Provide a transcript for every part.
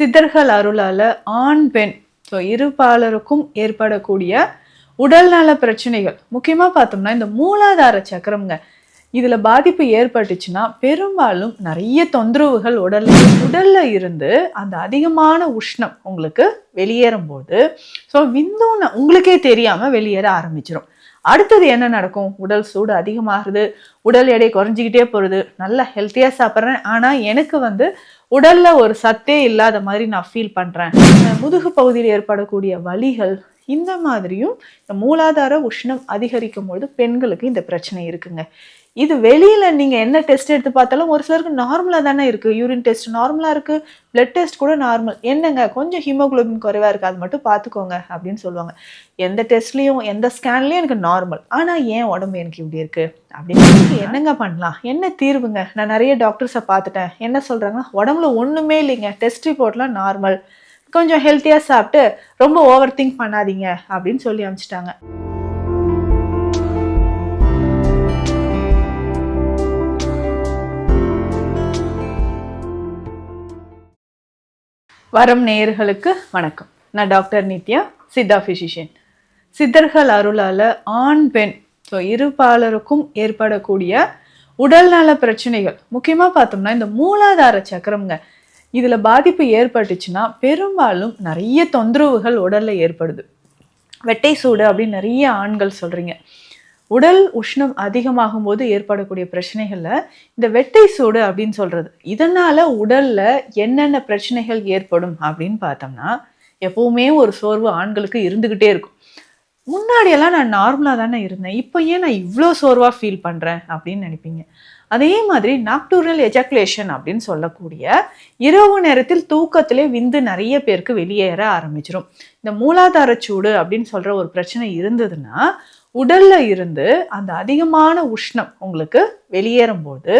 சித்தர்கள் அருளால் ஆண் பெண் ஸோ இருபாலருக்கும் ஏற்படக்கூடிய உடல்நல பிரச்சனைகள். முக்கியமாக பார்த்தோம்னா இந்த மூலாதார சக்கரம்ங்க இதில் பாதிப்பு ஏற்பட்டுச்சுன்னா பெரும்பாலும் நிறைய தொந்தரவுகள் உடல்ல உடலில் இருந்து அந்த அதிகமான உஷ்ணம் உங்களுக்கு வெளியேறும் போது ஸோ விந்தோன உங்களுக்கே தெரியாமல் வெளியேற ஆரம்பிச்சிடும் அடுத்தது என்ன நடக்கும்? உடல் சூடு அதிகமாகுது. உடல் எடை குறைஞ்சிக்கிட்டே போகிறது நல்லா ஹெல்த்தியாக சாப்பிட்றேன். ஆனால் எனக்கு வந்து உடலில் ஒரு சத்தே இல்லாத மாதிரி நான் ஃபீல் பண்ணுறேன் முதுகு பகுதியில் ஏற்படக்கூடிய வலிகள் இந்த மாதிரியும் இந்த மூலாதார உஷ்ணம் அதிகரிக்கும் பொழுது பெண்களுக்கு இந்த பிரச்சனை இருக்குங்க. இது வெளியில் நீங்கள் என்ன டெஸ்ட் எடுத்து பார்த்தாலும் ஒரு சிலருக்கு நார்மலாக தானே இருக்குது யூரின் டெஸ்ட் நார்மலாக இருக்குது பிளட் டெஸ்ட் கூட நார்மல் என்னங்க? கொஞ்சம் ஹீமோக்ளோபின் குறைவாக இருக்குது அது மட்டும் பார்த்துக்கோங்க அப்படின்னு சொல்லுவாங்க. எந்த டெஸ்ட்லேயும் எந்த ஸ்கேன்லேயும் எனக்கு நார்மல் ஆனால் ஏன் உடம்பு எனக்கு இப்படி இருக்குது அப்படின்னு என்னங்க பண்ணலாம்? என்ன தீர்வுங்க? நான் நிறைய டாக்டர்ஸை பார்த்துட்டேன். என்ன சொல்கிறாங்கன்னா உடம்புல ஒன்றுமே இல்லைங்க. டெஸ்ட் ரிப்போர்ட்லாம் நார்மல் கொஞ்சம் ஹெல்த்தியாக சாப்பிட்டு ரொம்ப ஓவர் திங்க் பண்ணாதீங்க அப்படின்னு சொல்லி அனுப்பிச்சிட்டாங்க. வரம் நேயர்களுக்கு வணக்கம். நான் டாக்டர் நித்யா சித்தா ஃபிசிஷியன் சித்தர்கள் அருளால் ஆண் பெண் ஸோ இருபாலருக்கும் ஏற்படக்கூடிய உடல்நல பிரச்சனைகள். முக்கியமாக பார்த்தோம்னா இந்த மூலாதார சக்கரம்ங்க இதில் பாதிப்பு ஏற்பட்டுச்சுன்னா பெரும்பாலும் நிறைய தொந்தரவுகள் உடலில் ஏற்படுது. வெட்டை சூடு அப்படின்னு நிறைய ஆண்கள் சொல்கிறீங்க உடல் உஷ்ணம் அதிகமாகும் போது ஏற்படக்கூடிய பிரச்சனைகளில் இந்த வெட்டை சூடு அப்படின்னு சொல்கிறது இதனால் உடலில் என்னென்ன பிரச்சனைகள் ஏற்படும் அப்படின்னு பார்த்தோம்னா எப்போவுமே ஒரு சோர்வு ஆண்களுக்கு இருந்துக்கிட்டே இருக்கும். முன்னாடியெல்லாம் நான் நார்மலாக தானே இருந்தேன். இப்போ ஏன் நான் இவ்வளோ சோர்வாக ஃபீல் பண்ணுறேன் அப்படின்னு நினைப்பீங்க? அதே மாதிரி நாக்டூரல் எஜாகுலேஷன் அப்படின்னு சொல்லக்கூடிய இரவு நேரத்தில் தூக்கத்திலே விந்து நிறைய பேருக்கு வெளியேற ஆரம்பிச்சிடும் இந்த மூலாதார சூடு அப்படின்னு சொல்கிற ஒரு பிரச்சனை இருந்ததுன்னா உடல்ல இருந்து அந்த அதிகமான உஷ்ணம் உங்களுக்கு வெளியேறும் போது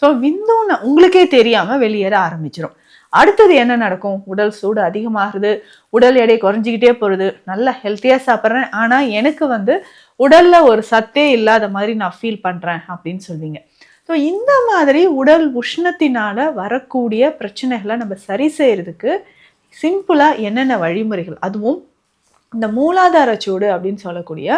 ஸோ விந்தோன உங்களுக்கே தெரியாம வெளியேற ஆரம்பிச்சிடும் அடுத்தது என்ன நடக்கும்? உடல் சூடு அதிகமாகுது உடல் எடை குறைஞ்சிக்கிட்டே போகிறது நல்லா ஹெல்த்தியாக சாப்பிட்றேன் ஆனால் எனக்கு வந்து உடலில் ஒரு சத்தே இல்லாத மாதிரி நான் ஃபீல் பண்ணுறேன் அப்படின்னு சொல்வீங்க. ஸோ இந்த மாதிரி உடல் உஷ்ணத்தினால் வரக்கூடிய பிரச்சனைகளை நம்ம சரி செய்கிறதுக்கு சிம்பிளாக என்னென்ன வழிமுறைகள் அதுவும் இந்த மூலாதார சூடு அப்படின்னு சொல்லக்கூடிய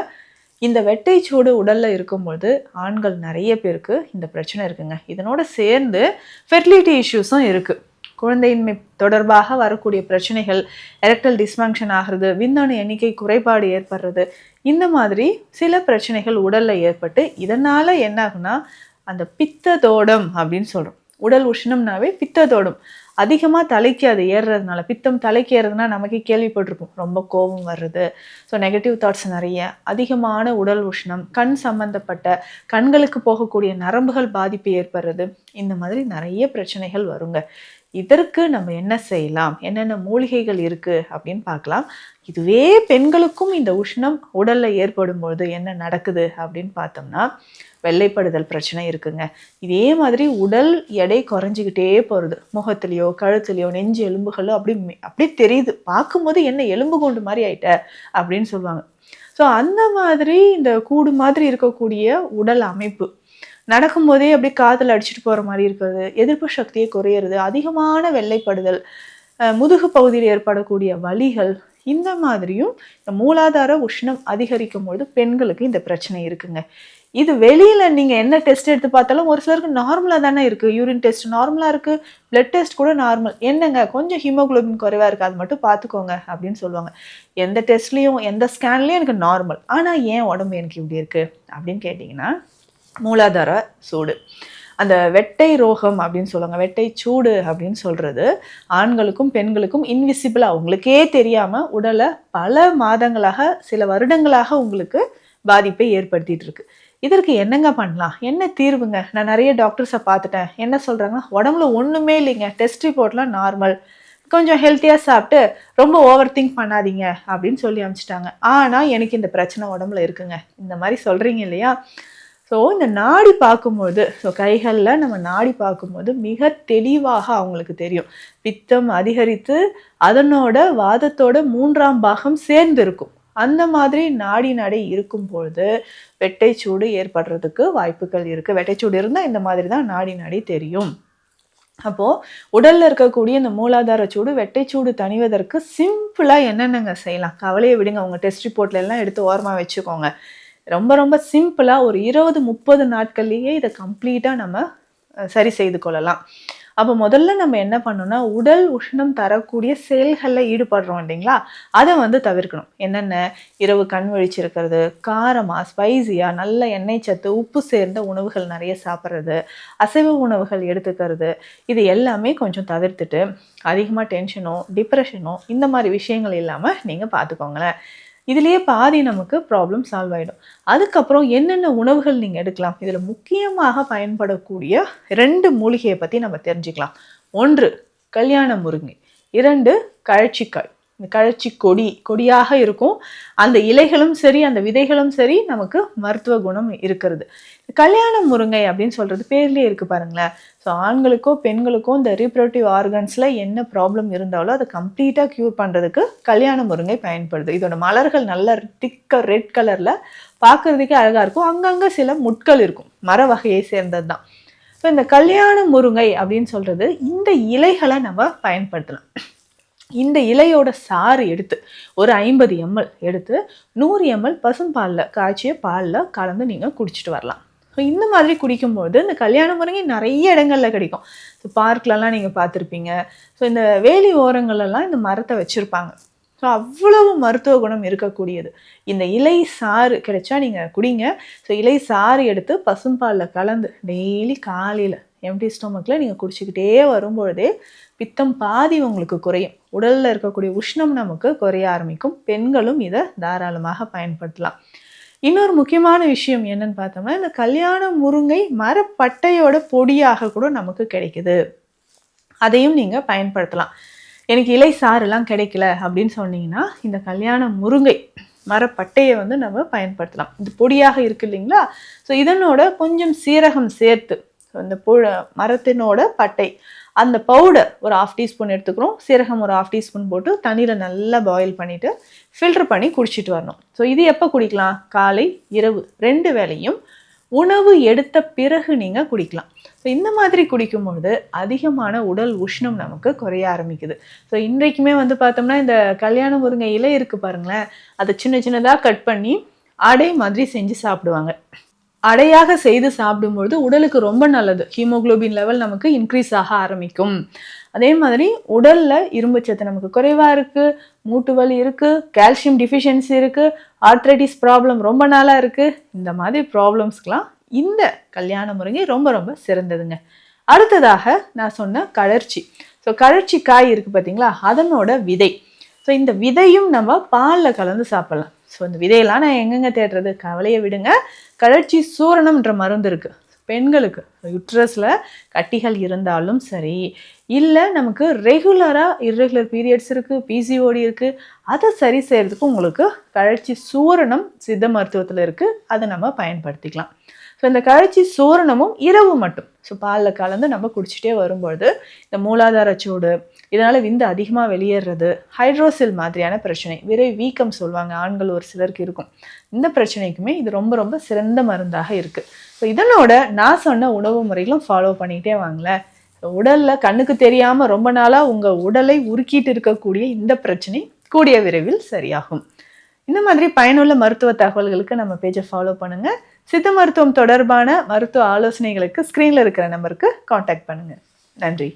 இந்த வெட்டை சூடு உடலில் இருக்கும்போது ஆண்கள் நிறைய பேருக்கு இந்த பிரச்சனை இருக்குங்க. இதனோட சேர்ந்து ஃபெர்டிலிட்டி இஷ்யூஸும் இருக்குது குழந்தையின்மை தொடர்பாக வரக்கூடிய பிரச்சனைகள் எலக்ட்ரல் டிஸ்ஃபங்க்ஷன் ஆகிறது விந்தணு எண்ணிக்கை குறைபாடு ஏற்படுறது இந்த மாதிரி சில பிரச்சனைகள் உடலில் ஏற்பட்டு இதனால் என்ன ஆகுனா அந்த பித்ததோடம் அப்படின்னு சொல்கிறோம் உடல் உஷ்ணம்னாவே பித்ததோடம். அதிகமாக தலைக்கு அது ஏறுறதுனால பித்தம் தலைக்கு ஏறுறதுனா நமக்கே கேள்விப்பட்டிருப்போம் ரொம்ப கோபம் வர்றது. ஸோ நெகட்டிவ் தாட்ஸ் நிறைய. அதிகமான உடல் உஷ்ணம் கண் சம்பந்தப்பட்ட கண்களுக்கு போகக்கூடிய நரம்புகள் பாதிப்பு ஏற்படுறது. இந்த மாதிரி நிறைய பிரச்சனைகள் வருங்க. இதற்கு நம்ம என்ன செய்யலாம்? என்னென்ன மூலிகைகள் இருக்குது அப்படின்னு பார்க்கலாம். இதுவே பெண்களுக்கும் இந்த உஷ்ணம் உடலில் ஏற்படும் பொழுது என்ன நடக்குது அப்படின்னு பார்த்தோம்னா வெள்ளைப்படுதல் பிரச்சனை இருக்குங்க. இதே மாதிரி உடல் எடை குறைஞ்சிக்கிட்டே போகிறது முகத்துலேயோ கழுத்துலையோ நெஞ்சு எலும்புகளோ அப்படி அப்படியே அப்படி தெரியுது. பார்க்கும்போது என்ன எலும்பு கொண்டு மாதிரி ஆயிட்ட? அப்படின்னு சொல்லுவாங்க. ஸோ அந்த மாதிரி இந்த கூடு மாதிரி இருக்கக்கூடிய உடல் அமைப்பு. நடக்கும்போதே அப்படியே காதில் அடிச்சிட்டு போகிற மாதிரி இருக்கிறது எதிர்ப்பு சக்தியை குறையிறது அதிகமான வெள்ளைப்படுதல் முதுகு பகுதியில் ஏற்படக்கூடிய வலிகள் இந்த மாதிரியும் இந்த மூலாதார உஷ்ணம் அதிகரிக்கும் பொழுது பெண்களுக்கு இந்த பிரச்சனை இருக்குங்க. இது வெளியில நீங்க என்ன டெஸ்ட் எடுத்து பார்த்தாலும் ஒரு சிலருக்கு நார்மலா தானே இருக்கு. யூரின் டெஸ்ட் நார்மலா இருக்கு. பிளட் டெஸ்ட் கூட நார்மல் என்னங்க? கொஞ்சம் ஹீமோகுளோபின் குறைவா இருக்கு. அது மட்டும் பார்த்துக்கோங்க அப்படின்னு சொல்லுவாங்க. எந்த டெஸ்ட்லயும் எந்த ஸ்கேன்லயும் எனக்கு நார்மல் ஆனா ஏன் உடம்பு எனக்கு இப்படி இருக்கு? அப்படின்னு கேட்டிங்கன்னா மூலாதார சூடு. அந்த வெட்டை ரோகம் அப்படின்னு சொல்லுவாங்க. வெட்டை சூடு அப்படின்னு சொல்கிறது ஆண்களுக்கும் பெண்களுக்கும் இன்விசிபிளாக அவங்களுக்கே தெரியாமல் உடலை பல மாதங்களாக சில வருடங்களாக உங்களுக்கு பாதிப்பை ஏற்படுத்திகிட்டு இருக்கு. இதற்கு என்னங்க பண்ணலாம்? என்ன தீர்வுங்க? நான் நிறைய டாக்டர்ஸை பார்த்துட்டேன். என்ன சொல்றாங்கன்னா உடம்புல ஒன்றுமே இல்லைங்க. டெஸ்ட் ரிப்போர்ட்லாம் நார்மல் கொஞ்சம் ஹெல்த்தியாக சாப்பிட்டு ரொம்ப ஓவர் திங்க் பண்ணாதீங்க அப்படின்னு சொல்லி அனுப்பிச்சிட்டாங்க. ஆனால் எனக்கு இந்த பிரச்சனை உடம்புல இருக்குங்க. இந்த மாதிரி சொல்கிறீங்க இல்லையா? ஸோ இந்த நாடி பார்க்கும்போது ஸோ கைகளில் நம்ம நாடி பார்க்கும்போது மிக தெளிவாக அவங்களுக்கு தெரியும். பித்தம் அதிகரித்து அதனோட வாதத்தோட மூன்றாம் பாகம் சேர்ந்து இருக்கும் அந்த மாதிரி நாடி நடை இருக்கும் பொழுது வெட்டைச்சூடு ஏற்படுறதுக்கு வாய்ப்புகள் இருக்குது வெட்டைச்சூடு இருந்தால் இந்த மாதிரி தான் நாடி நாடி தெரியும். அப்போது உடலில் இருக்கக்கூடிய இந்த மூலாதார சூடு வெட்டைச்சூடு தணிவதற்கு சிம்பிளாக என்னென்னங்க செய்யலாம்? கவலையை விடுங்க. உங்கள் டெஸ்ட் ரிப்போர்ட்ல எல்லாம் எடுத்து ஓரமாக வச்சுக்கோங்க. ரொம்ப ரொம்ப சிம்பிளாக ஒரு இருபது முப்பது நாட்கள்லேயே இதை கம்ப்ளீட்டாக நம்ம சரி செய்து கொள்ளலாம். அப்போ முதல்ல நம்ம என்ன பண்ணணும்னா உடல் உஷ்ணம் தரக்கூடிய செயல்களில் ஈடுபடுறோம் இல்லைங்களா? அதை வந்து தவிர்க்கணும். என்னென்ன? இரவு கண் விழிச்சிருக்கிறது காரமாக ஸ்பைசியாக நல்ல எண்ணெய் சத்து உப்பு சேர்ந்த உணவுகள் நிறைய சாப்பிட்றது அசைவ உணவுகள் எடுத்துக்கிறது இது எல்லாமே கொஞ்சம் தவிர்த்துட்டு அதிகமாக டென்ஷனோ டிப்ரெஷனோ இந்த மாதிரி விஷயங்கள் இல்லாமல் நீங்கள் பார்த்துக்கோங்களேன் இதுலேயே பாதி நமக்கு ப்ராப்ளம் சால்வ் ஆகிடும் அதுக்கப்புறம் என்னென்ன உணவுகள் நீங்கள் எடுக்கலாம்? இதில் முக்கியமாக பயன்படக்கூடிய ரெண்டு மூலிகையை பற்றி நம்ம தெரிஞ்சுக்கலாம். ஒன்று கல்யாண முருங்கை. இரண்டு கழச்சிக்காய். இந்த கழச்சி கொடி கொடியாக இருக்கும். அந்த இலைகளும் சரி அந்த விதைகளும் சரி நமக்கு மருத்துவ குணம் இருக்கிறது. கல்யாண முருங்கை அப்படின்னு சொல்கிறது பேர்லேயே இருக்குது பாருங்களேன். ஸோ ஆண்களுக்கோ பெண்களுக்கோ இந்த ரீப்ரொடக்டிவ் ஆர்கன்ஸில் என்ன ப்ராப்ளம் இருந்தாலும் அதை கம்ப்ளீட்டாக க்யூர் பண்ணுறதுக்கு கல்யாண முருங்கை பயன்படுது. இதோட மலர்கள் நல்ல திக்க ரெட் கலரில் பார்க்குறதுக்கே அழகாக இருக்கும். அங்கங்கே சில முட்கள் இருக்கும். மர வகையை சேர்ந்தது தான் இப்போ இந்த கல்யாண முருங்கை அப்படின்னு சொல்கிறது இந்த இலைகளை நம்ம பயன்படுத்தலாம். இந்த இலையோட சாறு எடுத்து ஒரு ஐம்பது எம்எல் எடுத்து நூறு எம்எல் பசும்பாலில் காய்ச்சிய பாலில் கலந்து நீங்கள் குடிச்சிட்டு வரலாம். ஸோ இந்த மாதிரி குடிக்கும்போது இந்த கல்யாண முருங்கை நிறைய இடங்களில் கிடைக்கும். ஸோ பார்க்லலாம் நீங்கள் பார்த்துருப்பீங்க. ஸோ இந்த வேலி ஓரங்கள்லாம் இந்த மரத்தை வச்சுருப்பாங்க. ஸோ அவ்வளவு மருத்துவ குணம் இருக்கக்கூடியது. இந்த இலை சாறு கிடைச்சா நீங்கள் குடிங்க. ஸோ இலை சாறு எடுத்து பசும்பாலில் கலந்து டெய்லி காலையில் எம்டி ஸ்டொமக்கில் நீங்கள் குடிச்சிக்கிட்டே வரும்பொழுதே பித்தம் பாதி உங்களுக்கு குறையும். உடலில் இருக்கக்கூடிய உஷ்ணம் நமக்கு குறைய ஆரம்பிக்கும். பெண்களும் இதை தாராளமாக பயன்படுத்தலாம். இன்னொரு முக்கியமான விஷயம் என்னன்னு பார்த்தோம்னா இந்த கல்யாண முருங்கை மரப்பட்டையோட பொடியாக கூட நமக்கு கிடைக்குது. அதையும் நீங்கள் பயன்படுத்தலாம். எனக்கு இலை சாறுலாம் கிடைக்கல அப்படின்னு சொன்னீங்கன்னா இந்த கல்யாண முருங்கை மரப்பட்டையை வந்து நம்ம பயன்படுத்தலாம். இது பொடியாக இருக்கு இல்லைங்களா? ஸோ இதனோட கொஞ்சம் சீரகம் சேர்த்து ஸோ இந்த புழ மரத்தினோட பட்டை. அந்த பவுடர் ஒரு ஆஃப் டீஸ்பூன் எடுத்துக்கிறோம். சீரகம் ஒரு ஆஃப் டீஸ்பூன் போட்டு தண்ணியில் நல்லா பாயில் பண்ணிவிட்டு ஃபில்டர் பண்ணி குடிச்சிட்டு வரணும். ஸோ இது எப்போ குடிக்கலாம்? காலை இரவு. ரெண்டு வேளையும் உணவு எடுத்த பிறகு நீங்கள் குடிக்கலாம். ஸோ இந்த மாதிரி குடிக்கும்பொழுது அதிகமான உடல் உஷ்ணம் நமக்கு குறைய ஆரம்பிக்குது. ஸோ இன்றைக்குமே வந்து பார்த்தோம்னா இந்த கல்யாண முருங்கை இலை இருக்குது பாருங்களேன். அதை சின்ன சின்னதாக கட் பண்ணி அடை மாதிரி செஞ்சு சாப்பிடுவாங்க. அடையாக செய்து சாப்பிடும்பொழுது உடலுக்கு ரொம்ப நல்லது. ஹீமோகுளோபின் லெவல் நமக்கு இன்க்ரீஸ் ஆக ஆரம்பிக்கும். அதே மாதிரி உடலில் இரும்புச்சத்து நமக்கு குறைவாக இருக்குது மூட்டு வலி இருக்குது கால்சியம் டிஃபிஷியன்சி இருக்குது ஆர்த்ரைட்டிஸ் ப்ராப்ளம் ரொம்ப நாளாக இருக்குது இந்த மாதிரி ப்ராப்ளம்ஸ்க்கெலாம் இந்த கல்யாண முருங்கை ரொம்ப ரொம்ப சிறந்ததுங்க. அடுத்ததாக நான் சொன்ன கழற்சி. ஸோ கழற்சி காய் இருக்குது பார்த்தீங்களா அதனோட விதை. ஸோ இந்த விதையும் நம்ம பாலில் கலந்து சாப்பிடலாம். ஸோ இந்த விதையெல்லாம் நான் எங்கெங்க தேடுறது? கவலையை விடுங்க. கழற்சி சூரணம்ன்ற மருந்து இருக்குது பெண்களுக்கு யுட்ரஸில் கட்டிகள் இருந்தாலும் சரி இல்லை நமக்கு ரெகுலராக இர்ரெகுலர் பீரியட்ஸ் இருக்குது பிசிஓடி இருக்குது அதை சரி செய்கிறதுக்கு உங்களுக்கு கழற்சி சூரணம் சித்த மருத்துவத்தில் இருக்குது அதை நம்ம பயன்படுத்திக்கலாம். ஸோ இந்த கழற்சி சூரணமும் இரவு மட்டும். ஸோ பாலில் கலந்து நம்ம குடிச்சிட்டே வரும்பொழுது இந்த மூலாதார சூடு இதனால் விந்து அதிகமாக வெளியேறது ஹைட்ரோசில் மாதிரியான பிரச்சனை விரை வீக்கம் சொல்லுவாங்க ஆண்கள் ஒரு சிலருக்கு இருக்கும். இந்த பிரச்சனைக்குமே இது ரொம்ப ரொம்ப சிறந்த மருந்தாக இருக்குது ஸோ இதனோட நான் சொன்ன உணவு முறைகளும் ஃபாலோ பண்ணிகிட்டே வாங்களேன். உடலில் கண்ணுக்கு தெரியாமல் ரொம்ப நாளாக உங்கள் உடலை உருக்கிட்டு இருக்கக்கூடிய இந்த பிரச்சனை கூடிய விரைவில் சரியாகும். இந்த மாதிரி பயனுள்ள மருத்துவ தகவல்களுக்கு நம்ம பேஜை ஃபாலோ பண்ணுங்கள் சித்த மருத்துவம் தொடர்பான மருத்துவ ஆலோசனைகளுக்கு ஸ்க்ரீனில் இருக்கிற நம்பருக்கு காண்டாக்ட் பண்ணுங்கள் நன்றி.